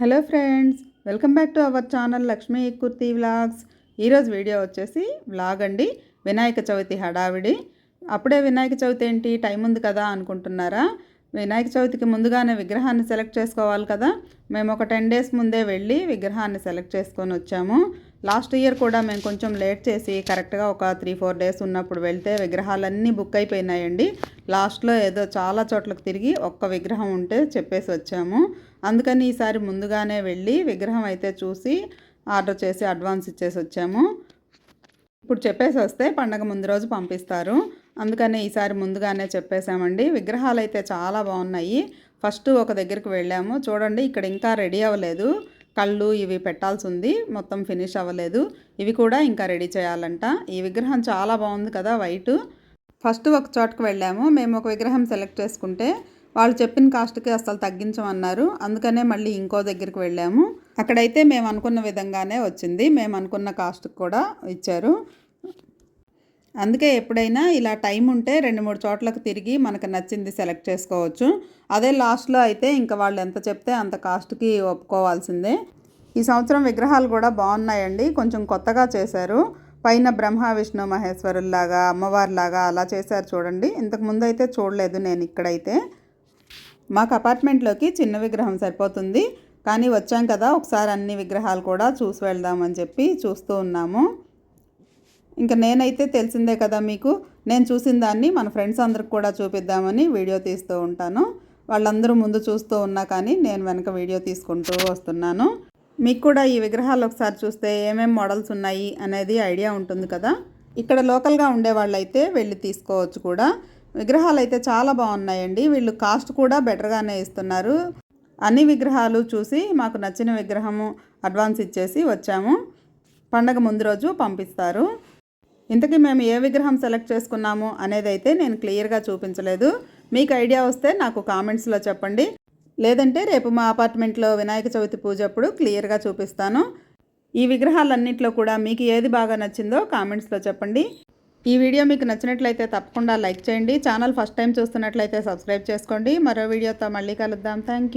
Hello friends welcome back to our channel Lakshmi Kurti vlogs. ఈరోజు video వచ్చేసి vlog అండి వినాయక చవితి హడావిడి. అప్పుడే వినాయక చవితి ఏంటి టైం ఉంది కదా అనుకుంటున్నారా? వినాయక చవితికి ముందుగానే విగ్రహాన్ని సెలెక్ట్ చేసుకోవాలి కదా. మేము ఒక టెన్ డేస్ ముందే వెళ్ళి విగ్రహాన్ని సెలెక్ట్ చేసుకొని వచ్చాము. లాస్ట్ ఇయర్ కూడా మేము కొంచెం లేట్ చేసి కరెక్ట్గా ఒక త్రీ ఫోర్ డేస్ ఉన్నప్పుడు వెళ్తే విగ్రహాలన్నీ బుక్ అయిపోయినాయండి. లాస్ట్లో ఏదో చాలా చోట్లకు తిరిగి ఒక్క విగ్రహం ఉంటే చెప్పేసి వచ్చాము. అందుకని ఈసారి ముందుగానే వెళ్ళి విగ్రహం అయితే చూసి ఆర్డర్ చేసి అడ్వాన్స్ ఇచ్చేసి వచ్చాము. ఇప్పుడు చెప్పేసి వస్తే పండగ ముందు రోజు పంపిస్తారు. అందుకని ఈసారి ముందుగానే చెప్పేశామండి. విగ్రహాలు అయితే చాలా బాగున్నాయి. ఫస్ట్ ఒక దగ్గరికి వెళ్ళాము. చూడండి ఇక్కడ ఇంకా రెడీ అవ్వలేదు. కళ్ళు ఇవి పెట్టాల్సి ఉంది మొత్తం ఫినిష్ అవ్వలేదు. ఇవి కూడా ఇంకా రెడీ చేయాలంట. ఈ విగ్రహం చాలా బాగుంది కదా వైట్. ఫస్ట్ ఒక చోటకు వెళ్ళాము. మేము ఒక విగ్రహం సెలెక్ట్ చేసుకుంటే వాళ్ళు చెప్పిన కాస్ట్కి అసలు తగ్గించమన్నారు. అందుకనే మళ్ళీ ఇంకో దగ్గరికి వెళ్ళాము. అక్కడైతే మేము అనుకున్న విధంగానే వచ్చింది. మేము అనుకున్న కాస్ట్కి కూడా ఇచ్చారు. అందుకే ఎప్పుడైనా ఇలా టైం ఉంటే రెండు మూడు చోట్లకు తిరిగి మనకు నచ్చింది సెలెక్ట్ చేసుకోవచ్చు. అదే లాస్ట్లో అయితే ఇంకా వాళ్ళు ఎంత చెప్తే అంత కాస్ట్కి ఒప్పుకోవాల్సిందే. ఈ సంవత్సరం విగ్రహాలు కూడా బాగున్నాయండి. కొంచెం కొత్తగా చేశారు. పైన బ్రహ్మ విష్ణు మహేశ్వరుల్లాగా అమ్మవారిలాగా అలా చేశారు చూడండి. ఇంతకుముందు అయితే చూడలేదు నేను ఇక్కడైతే. మాకు అపార్ట్మెంట్లోకి చిన్న విగ్రహం సరిపోతుంది. కానీ వచ్చాం కదా ఒకసారి అన్ని విగ్రహాలు కూడా చూసి వెళ్దామని చెప్పి చూస్తూ ఉన్నాము. ఇంకా నేనైతే తెలిసిందే కదా మీకు. నేను చూసిన దాన్ని మన ఫ్రెండ్స్ అందరికి కూడా చూపిద్దామని వీడియో తీస్తూ ఉంటాను. వాళ్ళందరూ ముందు చూస్తూ ఉన్నా కానీ నేను వెనక వీడియో తీసుకుంటూ వస్తున్నాను. మీకు కూడా ఈ విగ్రహాలు ఒకసారి చూస్తే ఏమేమి మోడల్స్ ఉన్నాయి అనేది ఐడియా ఉంటుంది కదా. ఇక్కడ లోకల్గా ఉండే వాళ్ళైతే వెళ్ళి తీసుకోవచ్చు కూడా. విగ్రహాలు అయితే చాలా బాగున్నాయండి. వీళ్ళు కాస్ట్ కూడా బెటర్గానే ఇస్తున్నారు. అన్ని విగ్రహాలు చూసి మాకు నచ్చిన విగ్రహము అడ్వాన్స్ ఇచ్చేసి వచ్చాము. పండగ ముందు రోజు పంపిస్తారు. ఇంతకీ మేము ఏ విగ్రహం సెలెక్ట్ చేసుకున్నాము అనేది అయితే నేను క్లియర్గా చూపించలేదు. మీకు ఐడియా వస్తే నాకు కామెంట్స్లో చెప్పండి. లేదంటే రేపు మా అపార్ట్మెంట్లో వినాయక చవితి పూజ అప్పుడు క్లియర్గా చూపిస్తాను. ఈ విగ్రహాలన్నింటిలో కూడా మీకు ఏది బాగా నచ్చిందో కామెంట్స్లో చెప్పండి. ఈ వీడియో మీకు నచ్చినట్లయితే తప్పకుండా లైక్ చేయండి. ఛానల్ ఫస్ట్ టైం చూస్తున్నట్లయితే సబ్స్క్రైబ్ చేసుకోండి. మరో వీడియోతో మళ్ళీ కలుద్దాం. థ్యాంక్